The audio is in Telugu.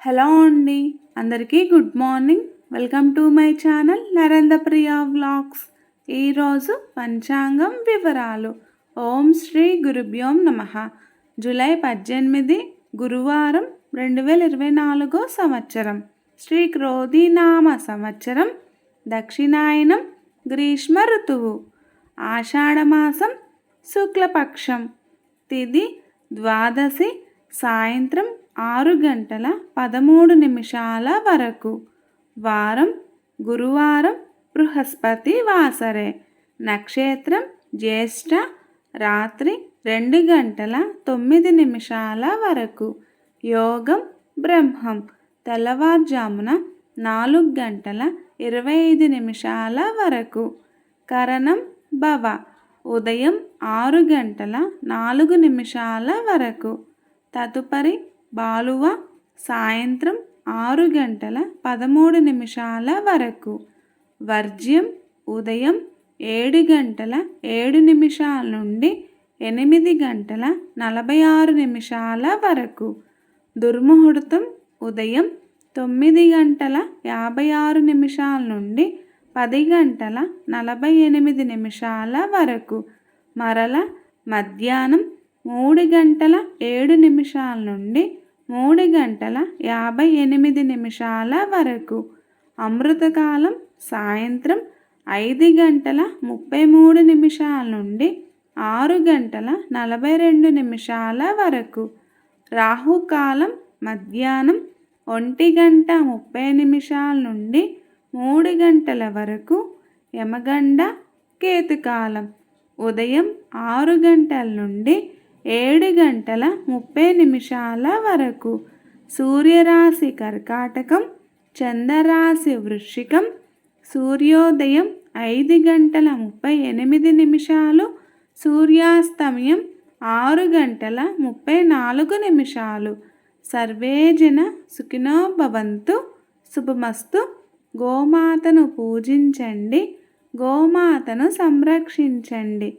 హలో అండి. అందరికీ good morning. Welcome to my channel Narendrapriya vlogs. ఈరోజు పంచాంగం వివరాలు. ఓం శ్రీ గురుభ్యోం నమ. జూలై పద్దెనిమిది గురువారం రెండు వేల ఇరవై నాలుగో సంవత్సరం. శ్రీ క్రోధీనామ సంవత్సరం. దక్షిణాయనం గ్రీష్మ ఋతువు. ఆషాఢమాసం శుక్లపక్షం. తిది ద్వాదశి సాయంత్రం ఆరు గంటల పదమూడు నిమిషాల వరకు. వారం గురువారం బృహస్పతి వాసరే. నక్షత్రం జ్యేష్ఠ రాత్రి రెండు గంటల తొమ్మిది నిమిషాల వరకు. యోగం బ్రహ్మం. తెల్లవారుజామున నాలుగు గంటల ఇరవై ఐదు నిమిషాల వరకు. కరణం భవ. ఉదయం ఆరు గంటల నాలుగు నిమిషాల వరకు. తదుపరి బాలువ సాయంత్రం ఆరు గంటల పదమూడు నిమిషాల వరకు. వర్జ్యం ఉదయం ఏడు గంటల ఏడు నిమిషాల నుండి ఎనిమిది గంటల నలభై ఆరు నిమిషాల వరకు. దుర్ముహూర్తం ఉదయం తొమ్మిది గంటల యాభై ఆరు నిమిషాల నుండి పది గంటల నలభై ఎనిమిది నిమిషాల వరకు. మరల మధ్యాహ్నం మూడు గంటల ఏడు నిమిషాల నుండి మూడు గంటల యాభై ఎనిమిది నిమిషాల వరకు. అమృతకాలం సాయంత్రం ఐదు గంటల ముప్పై మూడు నిమిషాల నుండి ఆరు గంటల నలభై రెండు నిమిషాల వరకు. రాహుకాలం మధ్యాహ్నం ఒంటి గంట ముప్పై నిమిషాల నుండి మూడు గంటల వరకు యమగండ కేతుకాలం. ఉదయం ఆరు గంటల నుండి ఏడు గంటల ముప్పై నిమిషాల వరకు. సూర్యరాశి కర్కాటకం చంద్రరాశి వృశ్చికం సూర్యోదయం ఐదు గంటల ముప్పై ఎనిమిది నిమిషాలు సూర్యాస్తమయం ఆరు గంటల ముప్పై నాలుగు నిమిషాలు. సర్వేజన సుఖినో భవంతు. శుభమస్తు. గోమాతను పూజించండి. గోమాతను సంరక్షించండి.